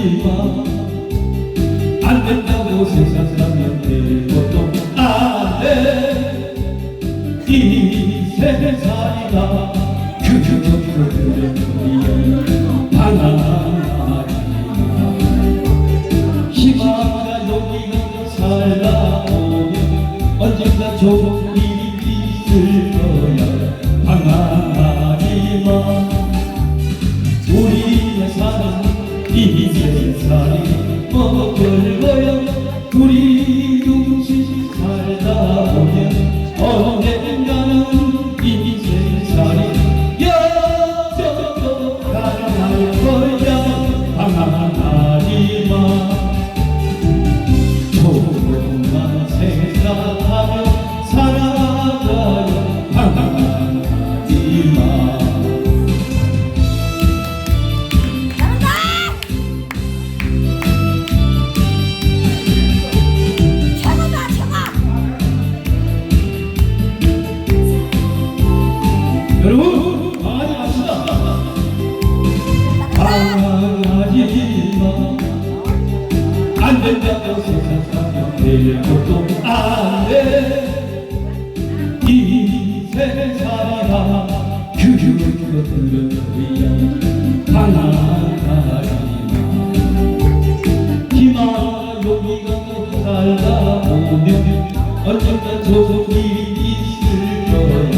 일만 안 된다고 세상 살면 될 것도 안돼이 세상이다 그저 그저 방황하리라 희망과 용기가 살다 보면 언젠가 좋은 일이 있을 거야. 방황하리마. 우리의 사랑 이 세상이 3학년, 3학년, 1학년도 안돼 이세 살아라 그그 그것들은 우리 하나하나 희마여기가 또 살다 보면 언젠간 소속이 있을 거야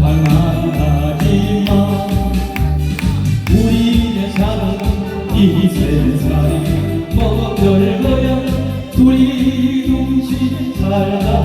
반항하지마 우리의 사랑은 이제